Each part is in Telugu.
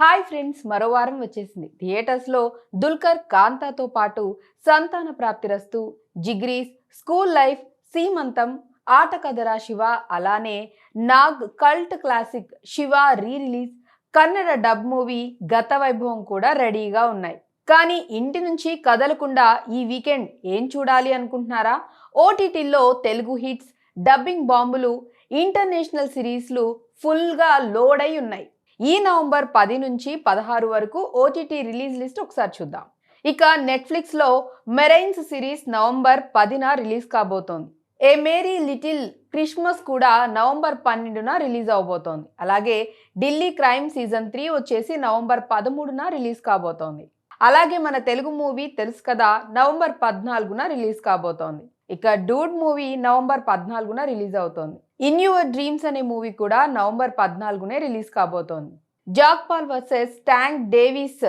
హాయ్ ఫ్రెండ్స్ మరో వారం వచ్చేసింది. థియేటర్స్లో దుల్కర్ కాంతాతో పాటు సంతాన ప్రాప్తిరస్తు జిగ్రీస్ స్కూల్ లైఫ్ సీమంతం ఆట కదరా శివ అలానే Nag cult classic Shiva re release Kannada dub movie గత వైభవం కూడా రెడీగా ఉన్నాయి. కానీ ఇంటి నుంచి కదలకుండా ఈ వీకెండ్ ఏం చూడాలి అనుకుంటున్నారా? ఓటీటీల్లో తెలుగు హిట్స్ డబ్బింగ్ బాంబులు ఇంటర్నేషనల్ సిరీస్లు ఫుల్గా లోడ్ అయి ఉన్నాయి. ఈ నవంబర్ పది నుంచి పదహారు వరకు ఓటీటీ రిలీజ్ లిస్ట్ ఒకసారి చూద్దాం. ఇక నెట్ఫ్లిక్స్లో మెరైన్స్ సిరీస్ నవంబర్ పదిన రిలీజ్ కాబోతోంది. ఏ మేరీ లిటిల్ క్రిస్మస్ కూడా నవంబర్ పన్నెండున రిలీజ్ అవబోతోంది. అలాగే ఢిల్లీ క్రైమ్ సీజన్ త్రీ వచ్చేసి నవంబర్ పదమూడున రిలీజ్ కాబోతోంది. అలాగే మన తెలుగు మూవీ తెలుసు కదా నవంబర్ పద్నాలుగున రిలీజ్ కాబోతోంది. ఇక డూడ్ మూవీ నవంబర్ పద్నాలుగున రిలీజ్ అవుతోంది. ఇన్ యువర్ డ్రీమ్స్ అనే మూవీ కూడా నవంబర్ పద్నాలుగునే రిలీజ్ కాబోతోంది. Jake Paul versus Tank Davis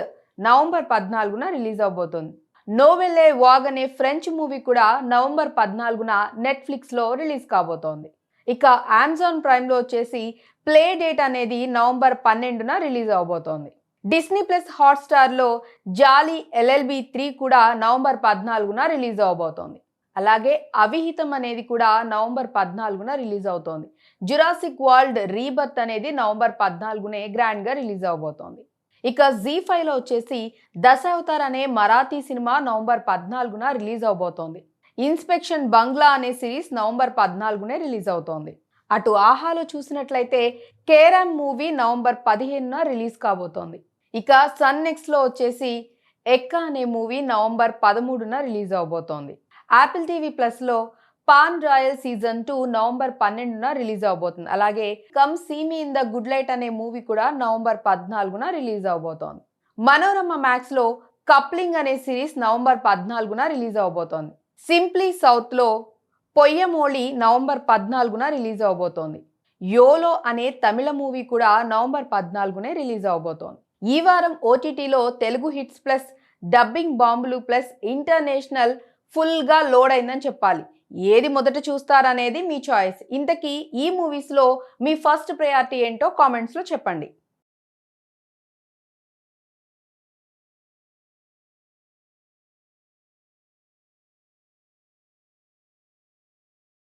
November పద్నాలుగున రిలీజ్ అవబోతోంది. నోవెల్లే వాగ్ అనే ఫ్రెంచ్ మూవీ కూడా నవంబర్ పద్నాలుగున నెట్ఫ్లిక్స్లో రిలీజ్ కాబోతోంది. ఇక అమెజాన్ ప్రైమ్లో వచ్చేసి ప్లే డేట్ అనేది నవంబర్ పన్నెండున రిలీజ్ అవబోతోంది. డిస్నీ ప్లస్ హాట్స్టార్లో జాలీ ఎల్ఎల్బి త్రీ కూడా నవంబర్ పద్నాలుగున రిలీజ్ అవబోతోంది. అలాగే అవిహితం అనేది కూడా నవంబర్ పద్నాలుగున రిలీజ్ అవుతోంది. జురాసిక్ వరల్డ్ రీబర్త్ అనేది నవంబర్ పద్నాలుగునే గ్రాండ్గా రిలీజ్ అవబోతోంది. ఇక జీ ఫైవ్లో వచ్చేసి దశావతార్ అనే మరాఠీ సినిమా నవంబర్ పద్నాలుగున రిలీజ్ అవబోతోంది. ఇన్స్పెక్షన్ బంగ్లా అనే సిరీస్ నవంబర్ పద్నాలుగునే రిలీజ్ అవుతోంది. అటు ఆహాలో చూసినట్లయితే కేరమ్ మూవీ నవంబర్ పదిహేనున రిలీజ్ కాబోతోంది. ఇక సన్ నెక్స్ట్లో వచ్చేసి ఎక్క అనే మూవీ నవంబర్ పదమూడున రిలీజ్ అవబోతోంది. యాపిల్ టీవీ ప్లస్లో palm royale season two November పన్నెండున రిలీజ్ అవబోతుంది. అలాగే come see me in the good light అనే మూవీ కూడా నవంబర్ పద్నాలుగున రిలీజ్ అవబోతోంది. మనోరమ మ్యాక్స్లో కప్లింగ్ అనే సిరీస్ నవంబర్ పద్నాలుగున రిలీజ్ అవబోతోంది. సింప్లీ సౌత్లో పొయ్యమోళి నవంబర్ పద్నాలుగున రిలీజ్ అవబోతోంది. యోలో అనే తమిళ మూవీ కూడా నవంబర్ పద్నాలుగునే రిలీజ్ అవబోతోంది. ఈ వారం ఓటీటీలో తెలుగు హిట్స్ ప్లస్ డబ్బింగ్ బాంబులు ప్లస్ ఇంటర్నేషనల్ ఫుల్గా లోడ్ అయిందని చెప్పాలి. ఏది మొదట చూస్తారనేది మీ చాయిస్. ఇంతకీ ఈ మూవీస్లో మీ ఫస్ట్ ప్రయారిటీ ఏంటో కామెంట్స్లో చెప్పండి.